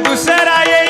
do será.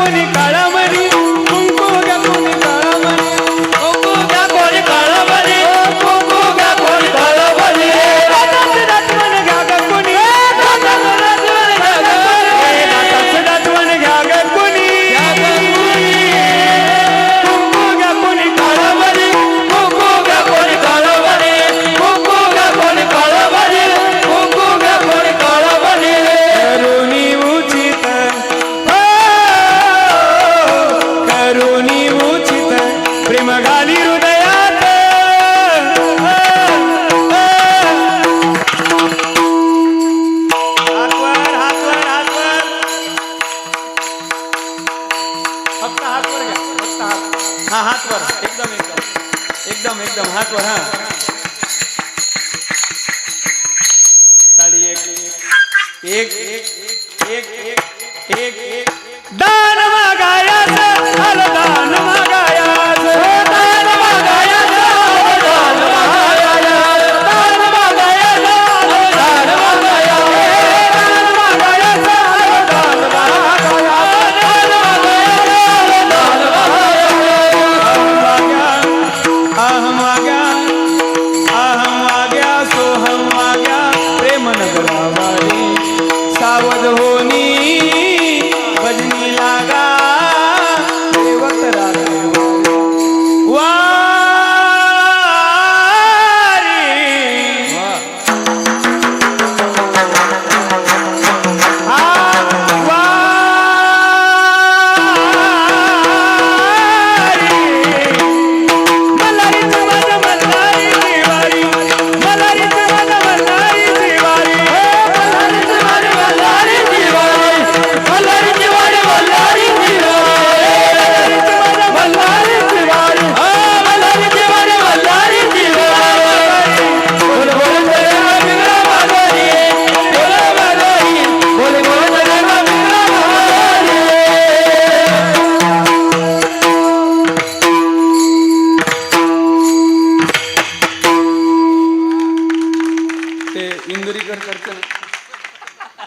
கலமணி களமணி महत्त्व हा ताली एक एक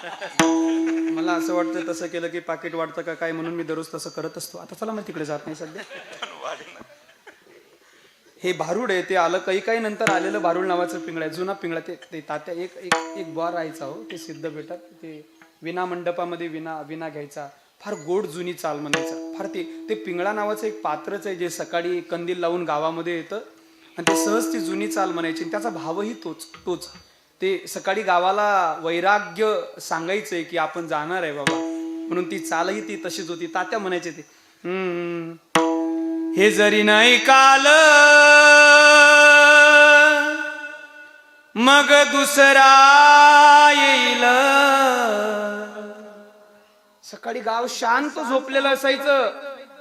मला असं वाटतं तसं केलं की पाकिट वाढतं का काय म्हणून मी दररोज तसं करत असतो. आता चला मग तिकडे जात नाही सध्या. हे भारूड आहे ते आलं काही काही नंतर आलेलं भारुड नावाचं पिंगळ आहे जुना पिंगळा ते तात्या एक एक एक बॉ राहायचा हो ते सिद्ध भेटत ते विना मंडपामध्ये विना विना घ्यायचा. फार गोड जुनी चाल म्हणायचा. फार ते ते पिंगळा नावाचं एक पात्रच आहे जे सकाळी कंदील लावून गावामध्ये येतं. आणि ते सहज ती जुनी चाल म्हणायची त्याचा भावही तोच तोच. ते सकाळी गावाला वैराग्य सांगायचंय की आपण जाणार आहे बाबा. म्हणून ती चालही ती तशीच होती. तात्या म्हणायचे ते "हम्म, हे जरी नाही काल मग दुसरा येईल. सकाळी गाव शांत झोपलेलं असायचं.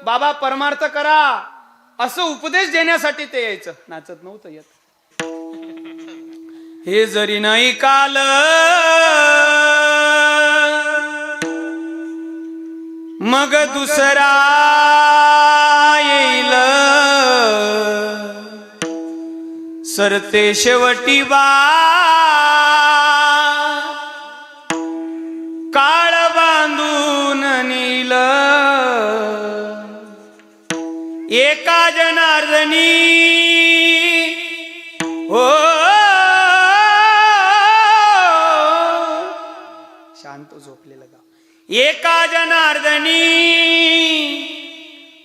बाबा परमार्थ करा. असं उपदेश देण्यासाठी ते यायचं. नाचत नव्हतं येत. हे जरी नाही काल मग दुसरा येईल. सरते शेवटी बा काळ बांधून नील. एका जनार्दनी हो एका जनार्दनी?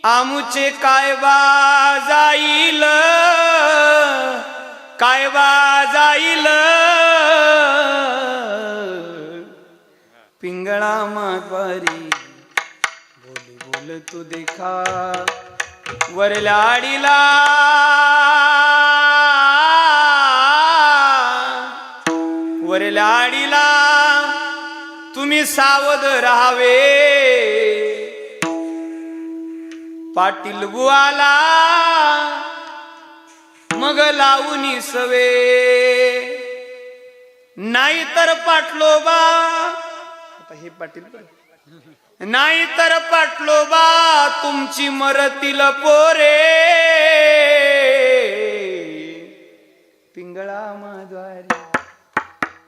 आमुचे कायबा जाईल? कायबा जाईल? पिंगळा मातवारी बोल बोल तू देखा वरल्या वरलाडीला तुम्ही सावध राहावे? पाटील बुवाला मग लावून सवे नाही तर पाटलो बा. आता हे पाटील नाही तर पाटलो बा तुमची मरतील पोरे. पिंगळा माद्वारी